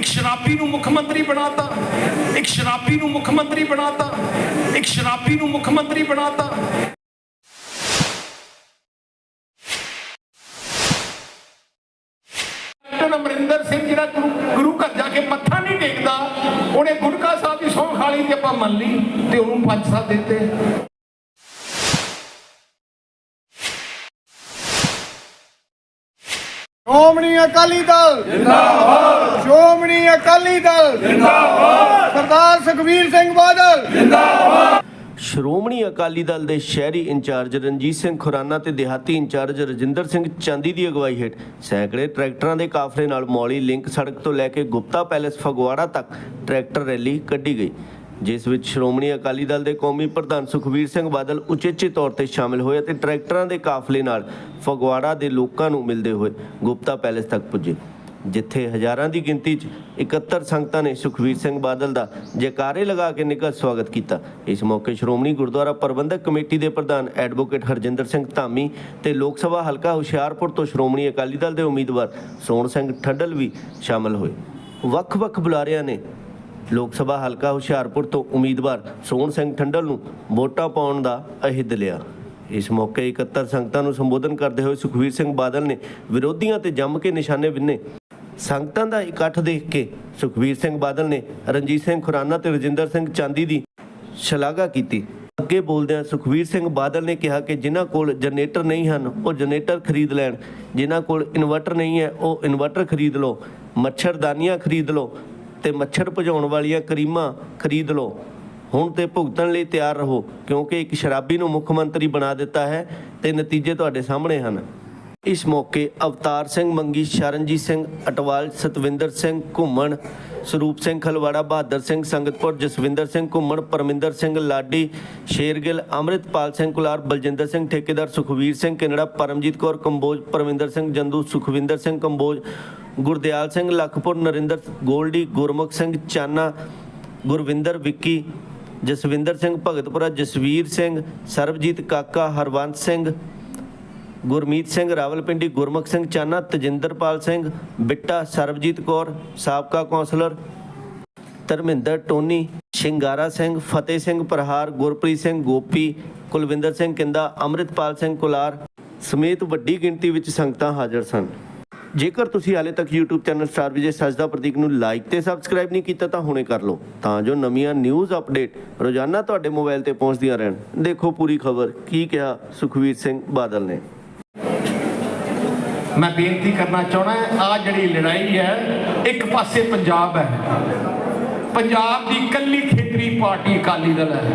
ਇੱਕ ਸ਼ਰਾਬੀ ਨੂੰ ਮੁੱਖ ਮੰਤਰੀ ਬਣਾਤਾ, ਇੱਕ ਸ਼ਰਾਬੀ ਨੂੰ ਮੁੱਖ ਮੰਤਰੀ ਬਣਾਤਾ, ਇੱਕ ਸ਼ਰਾਬੀ ਨੂੰ ਮੁੱਖ ਮੰਤਰੀ ਬਣਾਤਾ। ਕੈਪਟਨ ਅਮਰਿੰਦਰ ਸਿੰਘ ਜਿਹੜਾ ਗੁਰੂ ਘਰ ਜਾ ਕੇ ਮੱਥਾ ਨਹੀਂ ਟੇਕਦਾ, ਉਹਨੇ ਗੁਟਕਾ ਸਾਹਿਬ ਦੀ ਸਹੁੰ ਲਈ ਤੇ ਆਪਾਂ ਮੰਨ ਲਈ ਤੇ ਉਹਨੂੰ ਪੰਜ ਸਾਲ ਦਿੱਤੇ। ਸ਼੍ਰੋਮਣੀ ਅਕਾਲੀ ਦਲ। ਜਿੰਦਾਬਾਦ। ਸ਼੍ਰੋਮਣੀ ਅਕਾਲੀ ਦਲ। ਜਿੰਦਾਬਾਦ। ਸਰਦਾਰ ਸੁਖਬੀਰ ਸਿੰਘ ਬਾਦਲ। ਸ਼੍ਰੋਮਣੀ ਅਕਾਲੀ ਦਲ ਦੇ ਸ਼ਹਿਰੀ ਇੰਚਾਰਜ ਰਣਜੀਤ ਸਿੰਘ ਖੁਰਾਨਾ ਤੇ ਦਿਹਾਤੀ ਇੰਚਾਰਜ ਰਜਿੰਦਰ ਸਿੰਘ ਚਾਂਦੀ ਦੀ ਅਗਵਾਈ ਹੇਠ ਸੈਂਕੜੇ ਟਰੈਕਟਰਾਂ ਦੇ ਕਾਫਲੇ ਨਾਲ ਮੌਲੀ ਲਿੰਕ ਸੜਕ ਤੋਂ ਲੈ ਕੇ ਗੁਪਤਾ ਪੈਲੇਸ ਫਗਵਾੜਾ ਤੱਕ ਟਰੈਕਟਰ ਰੈਲੀ ਕੱਢੀ ਗਈ। ਜਿਸ ਵਿੱਚ ਸ਼੍ਰੋਮਣੀ ਅਕਾਲੀ ਦਲ ਦੇ ਕੌਮੀ ਪ੍ਰਧਾਨ ਸੁਖਬੀਰ ਸਿੰਘ ਬਾਦਲ ਉਚੇਚੇ ਤੌਰ ਤੇ ਸ਼ਾਮਿਲ ਹੋਏ ਅਤੇ ਟਰੈਕਟਰਾਂ ਦੇ ਕਾਫਲੇ ਨਾਲ ਫਗਵਾੜਾ ਦੇ ਲੋਕਾਂ ਨੂੰ ਮਿਲਦੇ ਹੋਏ ਗੁਪਤਾ ਪੈਲੇਸ ਤੱਕ ਪੁੱਜੇ। ਜਿੱਥੇ ਹਜ਼ਾਰਾਂ ਦੀ ਗਿਣਤੀ 'ਚ 71 ਸੰਗਤਾਂ ਨੇ ਸੁਖਵੀਰ ਸਿੰਘ ਬਾਦਲ ਦਾ ਜੈਕਾਰੇ ਲਗਾ ਕੇ ਨਿੱਘਾ ਸਵਾਗਤ ਕੀਤਾ। ਇਸ ਮੌਕੇ ਸ਼੍ਰੋਮਣੀ ਗੁਰਦੁਆਰਾ ਪ੍ਰਬੰਧਕ ਕਮੇਟੀ ਦੇ ਪ੍ਰਧਾਨ ਐਡਵੋਕੇਟ ਹਰਜਿੰਦਰ ਸਿੰਘ ਧਾਮੀ ਤੇ ਲੋਕ ਸਭਾ ਹਲਕਾ ਹੁਸ਼ਿਆਰਪੁਰ ਤੋਂ ਸ਼੍ਰੋਮਣੀ ਅਕਾਲੀ ਦਲ ਦੇ ਉਮੀਦਵਾਰ ਸੋਹਣ ਸਿੰਘ ਠੱਡਲ ਵੀ ਸ਼ਾਮਲ ਹੋਏ। ਵੱਖ-ਵੱਖ ਬੁਲਾਰਿਆਂ ਨੇ ਲੋਕ ਸਭਾ ਹਲਕਾ ਹੁਸ਼ਿਆਰਪੁਰ ਤੋਂ ਉਮੀਦਵਾਰ ਸੋਹਣ ਸਿੰਘ ਠੰਡਲ ਨੂੰ ਵੋਟਾਂ ਪਾਉਣ ਦਾ ਅਹਿਦ ਲਿਆ। ਇਸ ਮੌਕੇ 71 ਸੰਗਤਾਂ ਨੂੰ ਸੰਬੋਧਨ ਕਰਦੇ ਹੋਏ ਸੁਖਵੀਰ ਸਿੰਘ ਬਾਦਲ ਨੇ ਵਿਰੋਧੀਆਂ ਤੇ ਜੰਮ ਕੇ ਨਿਸ਼ਾਨੇ ਵਿੰਨੇ। ਸੰਗਤਾਂ ਦਾ ਇਕੱਠ ਦੇਖ ਕੇ ਸੁਖਵੀਰ ਸਿੰਘ ਬਾਦਲ ਨੇ ਰਣਜੀਤ ਸਿੰਘ ਖੁਰਾਨਾ ਤੇ ਰਜਿੰਦਰ ਸਿੰਘ ਚਾਂਦੀ ਦੀ ਸ਼ਲਾਘਾ ਕੀਤੀ। ਅੱਗੇ ਬੋਲਦਿਆਂ ਸੁਖਵੀਰ ਸਿੰਘ ਬਾਦਲ ਨੇ ਕਿਹਾ ਕਿ ਜਿਨ੍ਹਾਂ ਕੋਲ ਜਨਰੇਟਰ ਨਹੀਂ ਹਨ, ਉਹ ਜਨਰੇਟਰ ਖਰੀਦ ਲੈਣ। ਜਿਨ੍ਹਾਂ ਕੋਲ ਇਨਵਰਟਰ ਨਹੀਂ ਹੈ, ਉਹ ਇਨਵਰਟਰ ਖਰੀਦ ਲਓ। ਮੱਛਰਦਾਨੀਆਂ ਖਰੀਦ ਲਓ। ਤੇ ਮੱਛਰ ਭਜਾਉਣ ਵਾਲੀਆਂ ਕਰੀਮਾਂ ਖਰੀਦ ਲਓ। ਹੁਣ ਤੇ ਭੁਗਤਣ ਲਈ ਤਿਆਰ ਰਹੋ, ਕਿਉਂਕਿ ਇੱਕ ਸ਼ਰਾਬੀ ਨੂੰ ਮੁੱਖ ਮੰਤਰੀ ਬਣਾ ਦਿੱਤਾ ਹੈ ਤੇ ਨਤੀਜੇ ਤੁਹਾਡੇ ਸਾਹਮਣੇ ਹਨ। ਇਸ ਮੌਕੇ ਅਵਤਾਰ ਸਿੰਘ ਮੰਗੀ ਸ਼ਰਨਜੀਤ ਸਿੰਘ ਅਟਵਾਲ ਸਤਵਿੰਦਰ ਸਿੰਘ ਘੁੰਮਣ ਸਰੂਪ ਸਿੰਘ ਖਲਵਾੜਾ ਬਹਾਦਰ ਸਿੰਘ ਸੰਗਤਪੁਰ ਜਸਵਿੰਦਰ ਸਿੰਘ ਘੁੰਮਣ ਪਰਮਿੰਦਰ ਸਿੰਘ ਲਾਡੀ ਸ਼ੇਰਗਿੱਲ ਅੰਮ੍ਰਿਤਪਾਲ ਸਿੰਘ ਕੁਲਾਰ ਬਲਜਿੰਦਰ ਸਿੰਘ ਠੇਕੇਦਾਰ ਸੁਖਵੀਰ ਸਿੰਘ ਕਿਨੜਾ ਪਰਮਜੀਤ ਕੌਰ ਕੰਬੋਜ ਪਰਮਿੰਦਰ ਸਿੰਘ ਜੰਦੂ ਸੁਖਵਿੰਦਰ ਸਿੰਘ ਕੰਬੋਜ ਗੁਰਦਿਆਲ ਸਿੰਘ ਲਖਪੁਰ ਨਰਿੰਦਰ ਗੋਲਡੀ ਗੁਰਮੁਖ ਸਿੰਘ ਚਾਨਾ ਗੁਰਵਿੰਦਰ ਵਿੱਕੀ ਜਸਵਿੰਦਰ ਸਿੰਘ ਭਗਤਪੁਰਾ ਜਸਵੀਰ ਸਿੰਘ ਸਰਬਜੀਤ ਕਾਕਾ ਹਰਵੰਤ ਸਿੰਘ ਗੁਰਮੀਤ ਸਿੰਘ ਰਾਵਲਪਿੰਡੀ, ਗੁਰਮੁਖ ਸਿੰਘ ਚਾਨਾ, ਤਜਿੰਦਰਪਾਲ ਸਿੰਘ, ਬਿੱਟਾ ਸਰਬਜੀਤ ਕੌਰ, ਸਾਬਕਾ ਕੌਂਸਲਰ ਧਰਮਿੰਦਰ ਟੋਨੀ, ਸ਼ਿੰਗਾਰਾ ਸਿੰਘ, ਫਤਿਹ ਸਿੰਘ ਪ੍ਰਹਾਰ, ਗੁਰਪ੍ਰੀਤ ਸਿੰਘ ਗੋਪੀ, ਕੁਲਵਿੰਦਰ ਸਿੰਘ ਕਿੰਦਾ, ਅੰਮ੍ਰਿਤਪਾਲ ਸਿੰਘ ਕੁਲਾਰ ਸਮੇਤ ਵੱਡੀ ਗਿਣਤੀ ਵਿੱਚ ਸੰਗਤਾਂ ਹਾਜ਼ਰ ਸਨ। ਜੇਕਰ ਤੁਸੀਂ ਹਾਲੇ ਤੱਕ YouTube channel star Vijay Sajda Prateek ਨੂੰ ਲਾਈਕ ਤੇ ਸਬਸਕ੍ਰਾਈਬ ਨਹੀਂ ਕੀਤਾ ਤਾਂ ਹੁਣੇ ਕਰ ਲਓ, ਤਾਂ ਜੋ ਨਵੀਆਂ ਨਿਊਜ਼ ਅਪਡੇਟ ਰੋਜ਼ਾਨਾ ਤੁਹਾਡੇ ਮੋਬਾਈਲ ਤੇ ਪਹੁੰਚਦੀਆਂ ਰਹਿਣ। ਦੇਖੋ ਪੂਰੀ ਖਬਰ, ਕੀ ਕਿਹਾ ਸੁਖਵੀਰ ਸਿੰਘ ਬਾਦਲ ਨੇ। ਮੈਂ ਬੇਨਤੀ ਕਰਨਾ ਚਾਹਣਾ ਆ ਜਿਹੜੀ ਲੜਾਈ ਹੈ, ਇੱਕ ਪਾਸੇ ਪੰਜਾਬ ਹੈ। ਪੰਜਾਬ ਦੀ ਕੱਲੀ ਖੇਤਰੀ ਪਾਰਟੀ ਅਕਾਲੀ ਦਲ ਹੈ।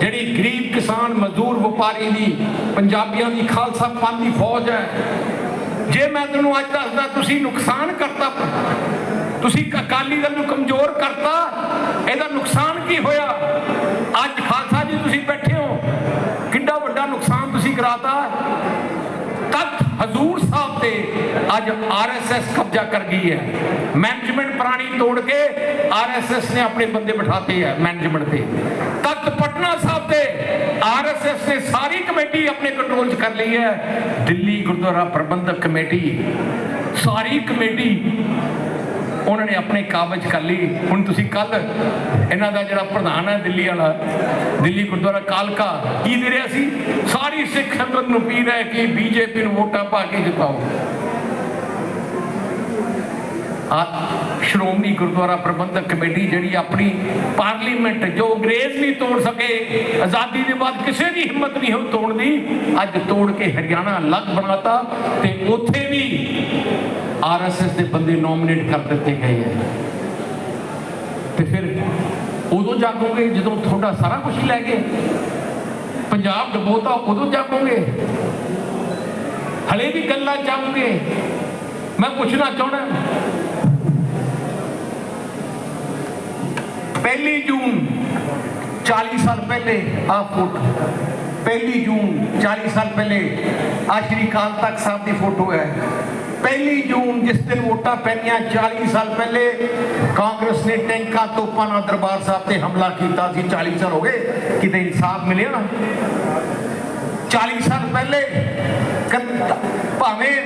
ਜਿਹੜੀ ਗਰੀਬ ਕਿਸਾਨ, ਮਜ਼ਦੂਰ, ਵਪਾਰੀ ਦੀ, ਪੰਜਾਬੀਆਂ ਦੀ ਖਾਲਸਾ ਪੰਥ ਦੀ ਫੌਜ ਹੈ। ਜੇ ਮੈਂ ਤੁਹਾਨੂੰ ਅੱਜ ਦੱਸਦਾ, ਤੁਸੀਂ ਨੁਕਸਾਨ ਕਰਤਾ। ਤੁਸੀਂ ਅਕਾਲੀ ਦਲ ਨੂੰ ਕਮਜ਼ੋਰ ਕਰਤਾ, ਇਹਦਾ ਨੁਕਸਾਨ ਕੀ ਹੋਇਆ? ਅੱਜ ਖਾਲਸਾ ਜੀ ਤੁਸੀਂ ਬੈਠੇ ਹੋ। ਕਿੰਨਾ ਵੱਡਾ ਨੁਕਸਾਨ ਤੁਸੀਂ ਕਰਾਤਾ? ਅੱਜ ਆਰਐਸਐਸ ਕਬਜ਼ਾ ਕਰ ਗਈ ਹੈ। ਮੈਨੇਜਮੈਂਟ ਪੁਰਾਣੀ ਤੋੜ ਕੇ ਆਰਐਸਐਸ ਨੇ ਆਪਣੇ ਬੰਦੇ ਬਿਠਾਤੇ ਹੈ ਮੈਨੇਜਮੈਂਟ ਤੇ। ਤਖਤ ਪਟਨਾ ਸਾਹਿਬ ਤੇ ਆਰਐਸਐਸ ਨੇ ਸਾਰੀ ਕਮੇਟੀ ਆਪਣੇ ਕੰਟਰੋਲ 'ਚ ਕਰ ਲਈ ਹੈ। ਦਿੱਲੀ ਗੁਰਦੁਆਰਾ ਪ੍ਰਬੰਧਕ ਸਾਰੀ ਕਮੇਟੀ ਉਹਨਾਂ ਨੇ ਆਪਣੇ ਕਾਬਜ ਕਰ ਲਈ। ਹੁਣ ਤੁਸੀਂ ਕੱਲ ਇਹਨਾਂ ਦਾ ਜਿਹੜਾ ਪ੍ਰਧਾਨ ਹੈ ਦਿੱਲੀ ਵਾਲਾ, ਦਿੱਲੀ ਗੁਰਦੁਆਰਾ ਕਾਲਕਾ, ਕੀ ਦੇ ਰਿਹਾ ਸੀ? ਸਾਰੀ ਸਿੱਖ ਸੰਗਤ ਨੂੰ ਪੀ ਰਿਹਾ ਕਿ ਬੀਜੇਪੀ ਨੂੰ ਵੋਟਾਂ ਪਾ ਕੇ ਜਿਤਾਓ। ਆ ਸ਼੍ਰੋਮਣੀ ਗੁਰਦੁਆਰਾ ਪ੍ਰਬੰਧਕ ਕਮੇਟੀ ਜਿਹੜੀ ਆਪਣੀ ਪਾਰਲੀਮੈਂਟ ਜੋ ਅੰਗਰੇਜ਼ ਨਹੀਂ ਤੋੜ ਸਕੇ, ਆਜ਼ਾਦੀ ਦੇ ਬਾਅਦ ਕਿਸੇ ਦੀ ਹਿੰਮਤ ਨਹੀਂ ਹੋਈ ਤੋੜਨ ਦੀ ਅੱਜ ਤੋੜ ਕੇ ਹਰਿਆਣਾ ਅਲੱਗ ਬਣਾਤਾ ਤੇ ਉੱਥੇ ਵੀ ਆਰਐਸਐਸ ਦੇ ਬੰਦੇ ਨੋਮੀਨੇਟ ਕਰ ਦਿੱਤੇ ਗਏ ਹੈ ਤੇ ਫਿਰ ਉਦੋਂ ਜਾਗੋਗੇ ਜਦੋਂ ਤੁਹਾਡਾ ਸਾਰਾ ਕੁਝ ਲੈ ਗਏ। ਪੰਜਾਬ ਡਬੋਤਾ, ਉਦੋਂ ਜਾਗੋਗੇ। ਹਲੇ ਵੀ ਗੱਲਾਂ ਜਾਗੋਗੇ। ਮੈਂ ਪੁੱਛਣਾ ਚਾਹਣਾ ਪਹਿਲੀ ਜੂਨ 40 ਸਾਲ ਪਹਿਲੇ ਆ ਫੋਟੋ। ਪਹਿਲੀ ਜੂਨ 40 ਸਾਲ ਪਹਿਲੇ ਆ ਸ਼੍ਰੀ ਅਕਾਲ ਤਖਤ ਸਾਹਿਬ ਦੀ ਫੋਟੋ ਹੈ। ਪਹਿਲੀ ਜੂਨ, ਜਿਸ ਦਿਨ ਵੋਟਾਂ ਪੈਣੀਆਂ 40 ਸਾਲ ਪਹਿਲੇ, ਕਾਂਗਰਸ ਨੇ ਟੈਂਕਾਂ ਤੋਪਾਂ ਨਾਲ ਦਰਬਾਰ ਸਾਹਿਬ ਤੇ ਹਮਲਾ ਕੀਤਾ ਸੀ। 40 ਸਾਲ ਹੋ ਗਏ, ਕਿਤੇ ਇਨਸਾਫ ਮਿਲਿਆ ਨਾ। 40 ਸਾਲ ਪਹਿਲੇ ਭਾਵੇਂ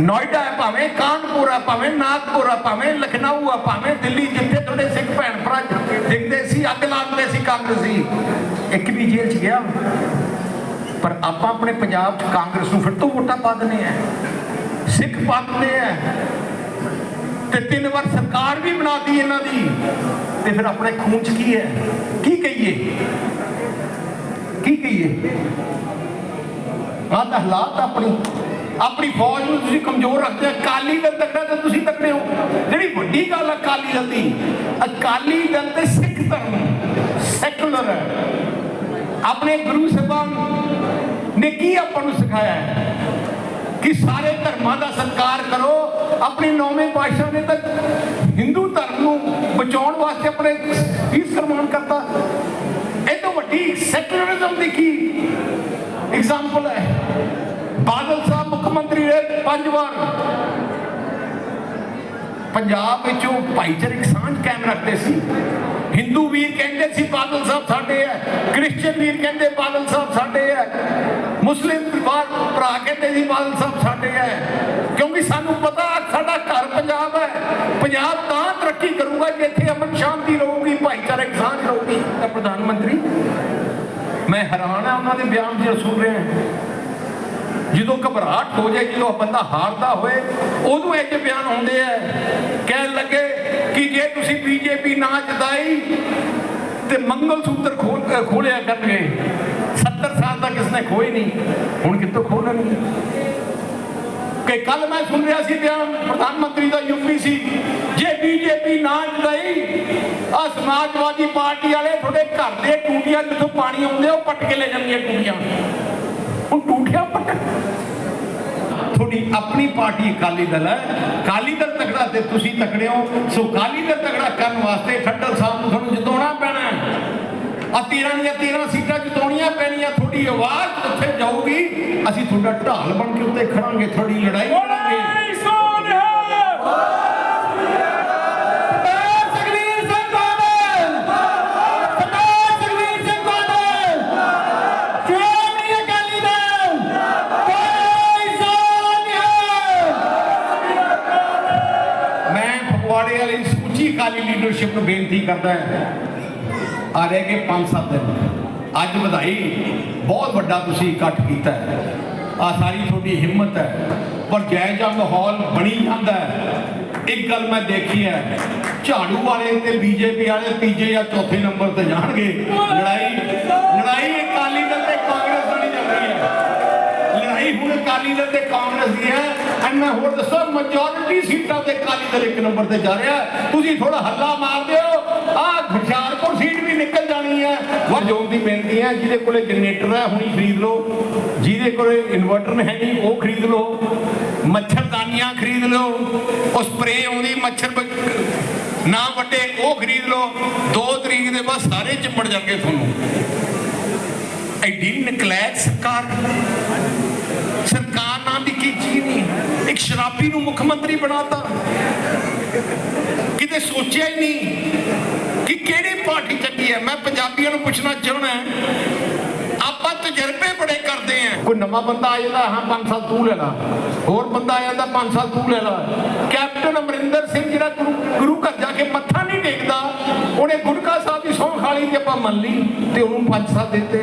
ਨੋਇਡਾ ਹੈ ਭਾਵੇਂ ਕਾਨਪੁਰ ਹੈ ਭਾਵੇਂ ਨਾਗਪੁਰ ਹੈ ਭਾਵੇਂ ਲਖਨਊ ਹੈ ਭਾਵੇਂ ਦਿੱਲੀ, ਜਿੱਥੇ ਤੁਹਾਡੇ ਸਿੱਖ ਭੈਣ ਭਰਾ ਦਿਖਦੇ ਸੀ, ਅੱਗ ਲਾਉਂਦੇ ਸੀ, ਕਾਂਗਰਸੀ ਇੱਕ ਵੀ ਜੇਲ੍ਹ 'ਚ ਗਿਆ। ਪਰ ਆਪਾਂ ਆਪਣੇ ਪੰਜਾਬ 'ਚ ਕਾਂਗਰਸ ਨੂੰ ਫਿਰ ਤੋਂ ਵੋਟਾਂ ਪਾ ਦਿੰਦੇ ਆ। ਸਿੱਖ ਪਾ ਦਿੰਦੇ ਆ। ਤੇ ਤਿੰਨ ਵਾਰ ਸਰਕਾਰ ਵੀ ਬਣਾਤੀ ਇਹਨਾਂ ਦੀ। ਤੇ ਫਿਰ ਆਪਣੇ ਖੂਨ 'ਚ ਕੀ ਹੈ? ਕੀ ਕਹੀਏ? ਕੀ ਕਹੀਏ? ਆਹ ਤਾਂ ਹਾਲਾਤ ਆਪਣੀ। ਆਪਣੀ ਫੌਜ ਨੂੰ ਤੁਸੀਂ ਕਮਜ਼ੋਰ ਰੱਖਦੇ ਹੋ, ਅਕਾਲੀ ਦਲ ਤੱਕੜਾ ਤਾਂ ਤੁਸੀਂ ਤੱਕੜੇ ਹੋ। ਜਿਹੜੀ ਵੱਡੀ ਗੱਲ ਅਕਾਲੀ ਦਲ ਦੀ, ਅਕਾਲੀ ਦਲ ਤੇ ਸਿੱਖ ਧਰਮ ਸੈਕੂਲਰ ਹੈ। ਆਪਣੇ ਗੁਰੂ ਸਾਹਿਬਾਨ ਨੇ ਕੀ ਆਪਾਂ ਨੂੰ ਸਿਖਾਇਆ ਹੈ? ਕਿ ਸਾਰੇ ਧਰਮਾਂ ਦਾ ਸਤਿਕਾਰ ਕਰੋ, ਆਪਣੇ ਨੌਵੇਂ ਪਾਤਸ਼ਾਹ ਨੇ ਤਾਂ ਹਿੰਦੂ ਧਰਮ ਨੂੰ ਬਚਾਉਣ ਵਾਸਤੇ ਆਪਣੇ ਕੀ ਸਨਮਾਨ ਕਰਤਾ। ਇਹ ਤੋਂ ਵੱਡੀ ਸੈਕੂਲਰਿਜ਼ਮ ਦੀ ਕੀ ਐਗਜ਼ਾਮਪਲ ਹੈ? ਬਾਦਲ ਸਾਹਿਬ ਮੁੱਖ ਮੰਤਰੀ ਰਹੇ ਪੰਜ ਵਾਰ। ਪੰਜਾਬ ਵਿੱਚੋਂ ਭਾਈਚਾਰਕ ਸਾਂਝ ਕਾਇਮ ਰੱਖਦੇ ਸੀ। ਹਿੰਦੂ ਵੀਰ ਕਹਿੰਦੇ ਸੀ, ਬਾਦਲ ਸਾਹਿਬ ਸਾਡੇ ਹੈ। ਕ੍ਰਿਸਚੀਅਨ ਵੀਰ ਕਹਿੰਦੇ, ਬਾਦਲ ਸਾਹਿਬ ਸਾਡੇ ਹੈ। ਮੁਸਲਿਮ ਪਰਿਵਾਰ ਭਰਾ ਕਹਿੰਦੇ ਸੀ ਬਾਦਲ ਸਾਹਿਬ ਸਾਡੇ ਹੈ। ਕਿਉਂਕਿ ਸਾਨੂੰ ਪਤਾ ਸਾਡਾ ਘਰ ਪੰਜਾਬ ਹੈ। ਪੰਜਾਬ ਤਾਂ ਤਰੱਕੀ ਕਰੂਗਾ ਜੇ ਇੱਥੇ ਅਮਨ ਸ਼ਾਂਤੀ ਰਹੂਗੀ, ਭਾਈਚਾਰਕ ਸਾਂਝ ਰਹੂਗੀ। ਤਾਂ ਪ੍ਰਧਾਨ ਮੰਤਰੀ, ਮੈਂ ਹੈਰਾਨ ਆ ਉਹਨਾਂ ਦੇ ਬਿਆਨ ਜਿਹੜਾ ਸੁਣ ਰਿਹਾ ਜਦੋਂ ਘਬਰਾਹਟ ਹੋ ਜਾਏ, ਜਦੋਂ ਬੰਦਾ ਹਾਰਦਾ ਹੋਏ ਉਦੋਂ ਇਹ ਜਿਹੇ ਬਿਆਨ ਹੁੰਦੇ ਆ, ਕਹਿਣ ਲੱਗੇ ਕਿ ਜੇ ਤੁਸੀਂ ਬੀਜੇਪੀ ਨਾ ਜਿਤਾਈ ਤੇ ਮੰਗਲ ਸੂਤਰ ਖੋਲਿਆ ਕਰਨਗੇ। 70 ਸਾਲ ਤੱਕ ਕਿਸਨੇ ਖੋਏ ਨਹੀਂ। ਹੁਣ ਕਿੱਥੋਂ ਖੋਲਣਗੇ? ਕਿ ਕੱਲ ਮੈਂ ਸੁਣ ਰਿਹਾ ਸੀ ਬਿਆਨ ਪ੍ਰਧਾਨ ਮੰਤਰੀ ਦਾ ਯੂਪੀ ਸੀ, ਜੇ ਬੀਜੇਪੀ ਨਾ ਜਿਤਾਈ ਆ ਸਮਾਜਵਾਦੀ ਪਾਰਟੀ ਵਾਲੇ ਤੁਹਾਡੇ ਘਰ ਦੇ ਟੂਟੀਆਂ ਕਿੱਥੋਂ ਪਾਣੀ ਆਉਂਦੇ ਉਹ ਪੱਟ ਕੇ ਲੈ ਜਾਂਦੀਆਂ ਟੂਟੀਆਂ। ਹੁਣ ਟੂਟੀਆਂ ਪੱਟ ਤੁਹਾਡੀ ਆਪਣੀ ਪਾਰਟੀ ਅਕਾਲੀ ਦਲ ਹੈ। ਅਕਾਲੀ ਦਲ ਤਕੜਾ ਤੇ ਤੁਸੀਂ ਤਕੜੇ ਹੋ। ਸੋ ਅਕਾਲੀ ਦਲ ਤਕੜਾ ਕਰਨ ਵਾਸਤੇ ਠੱਡਲ ਸਾਹਿਬ ਨੂੰ ਤੁਹਾਨੂੰ ਜਿਤਾਉਣਾ ਪੈਣਾ ਹੈ। ਆ 13 ਦੀਆਂ 13 ਸੀਟਾਂ ਜਿਤਾਉਣੀਆਂ ਪੈਣੀਆਂ। ਤੁਹਾਡੀ ਆਵਾਜ਼ ਉੱਥੇ ਜਾਊਗੀ। ਅਸੀਂ ਤੁਹਾਡਾ ਢਾਲ ਬਣ ਕੇ ਉੱਤੇ ਖੜਾਂਗੇ। ਤੁਹਾਡੀ ਲੜਾਈ ਲੜਾਂਗੇ ਅਕਾਲੀ ਲੀਡਰਸ਼ਿਪ ਨੂੰ ਬੇਨਤੀ ਕਰਦਾ ਹਾਂ ਆ ਰਹਿ ਗਏ 5-7 ਦਿਨ। ਅੱਜ ਵਧਾਈ ਬਹੁਤ ਵੱਡਾ ਤੁਸੀਂ ਇਕੱਠ ਕੀਤਾ ਹੈ। ਆ ਸਾਰੀ ਤੁਹਾਡੀ ਹਿੰਮਤ ਹੈ, ਪਰ ਜਾਇਜ਼ਾ ਮਾਹੌਲ ਬਣੀ ਜਾਂਦਾ ਹੈ। ਇੱਕ ਗੱਲ ਮੈਂ ਦੇਖੀ ਹੈ, ਝਾੜੂ ਵਾਲੇ ਤੇ ਬੀਜੇਪੀ ਵਾਲੇ ਤੀਜੇ ਜਾਂ ਚੌਥੇ ਨੰਬਰ ਤੇ ਜਾਣਗੇ। ਲੜਾਈ ਲੜਾਈ ਅਕਾਲੀ ਦਲ ਤੇ ਕਾਂਗਰਸ ਨਾਲ ਹੀ ਚੱਲ ਹੈ। ਲੜਾਈ ਹੁਣ ਅਕਾਲੀ ਦਲ ਤੇ ਕਾਂਗਰਸ ਦੀ ਹੈ। ਐਂਡ ਮੈਂ ਹੋਰ ਦੱਸਾਂ ਮੈਜੋਰਿਟੀ ਸੀਟਾਂ ਤੇ ਅਕਾਲੀ ਦਲ ਇੱਕ ਨੰਬਰ ਤੇ ਜਾ ਰਿਹਾ ਤੁਸੀਂ ਥੋੜਾ ਹੱਲਾ ਮਾਰ ਦਿਓ। ਆਹ ਹੁਸ਼ਿਆਰਪੁਰ ਸੀਟ ਵੀ ਨਿਕਲ ਜਾਣੀ ਹੈ। ਵਾ ਦੀ ਬੇਨਤੀ ਹੈ, ਜਿਹਦੇ ਕੋਲੇ ਜਨਰੇਟਰ ਹੈ, ਹੁਣੀ ਖਰੀਦ ਲਓ। ਜਿਹਦੇ ਕੋਲੇ ਇਨਵਰਟਰ ਹੈ ਨਹੀਂ ਉਹ ਖਰੀਦ ਲਓ। ਮੱਛਰਦਾਨੀਆਂ ਖਰੀਦ ਲਓ। ਉਹ ਸਪਰੇ ਆਉਂਦੀ, ਮੱਛਰ ਨਾ ਵੱਡੇ ਉਹ ਖਰੀਦ ਲਓ। 2 ਤਰੀਕ ਦੇ ਬਾਅਦ ਸਾਰੇ ਚਿੰਬੜ ਜਾਣਗੇ ਤੁਹਾਨੂੰ। ਐਡੀ ਨਕਲੈਕ ਸਰਕਾਰ। ਸਰਕਾਰ ਨਾਂ ਨਹੀਂ ਇੱਕ ਸ਼ਰਾਬੀ ਨੂੰ ਮੁੱਖ ਮੰਤਰੀ ਬਣਾਤਾ। ਕਿਤੇ ਸੋਚਿਆ ਹੀ ਨਹੀਂ ਕਿ ਕਿਹੜੀ ਪਾਰਟੀ ਚੰਗੀ ਹੈ। ਮੈਂ ਪੰਜਾਬੀਆਂ ਨੂੰ ਪੁੱਛਣਾ ਚਾਹਣਾ ਆਪਾਂ ਤਜਰਬੇ ਬੜੇ ਕਰਦੇ ਆ ਕੋਈ ਨਵਾਂ ਬੰਦਾ ਆ ਜਾਂਦਾ, ਹਾਂ 5 ਸਾਲ ਤੂੰ ਲੈ ਲਾ। ਹੋਰ ਬੰਦਾ ਆ ਜਾਂਦਾ 5 ਸਾਲ ਤੂੰ ਲੈ ਲਾ। ਕੈਪਟਨ ਅਮਰਿੰਦਰ ਸਿੰਘ ਜਿਹੜਾ ਗੁਰੂ ਘਰ ਜਾ ਕੇ ਮੱਥਾ ਨਹੀਂ ਟੇਕਦਾ, ਉਹਨੇ ਗੁਰਕਾ ਸਾਹਿਬ ਦੀ ਸਹੁੰ ਖਾਲੀ ਤੇ ਆਪਾਂ ਮੰਨ ਲਈ ਤੇ ਉਹਨੂੰ 5 ਸਾਲ ਦਿੱਤੇ।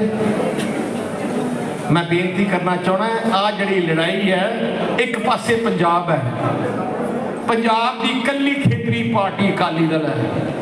ਮੈਂ ਬੇਨਤੀ ਕਰਨਾ ਚਾਹਣਾ ਆ ਜਿਹੜੀ ਲੜਾਈ ਹੈ, ਇੱਕ ਪਾਸੇ ਪੰਜਾਬ ਹੈ। ਪੰਜਾਬ ਦੀ ਇਕੱਲੀ ਖੇਤਰੀ ਪਾਰਟੀ ਅਕਾਲੀ ਦਲ ਹੈ।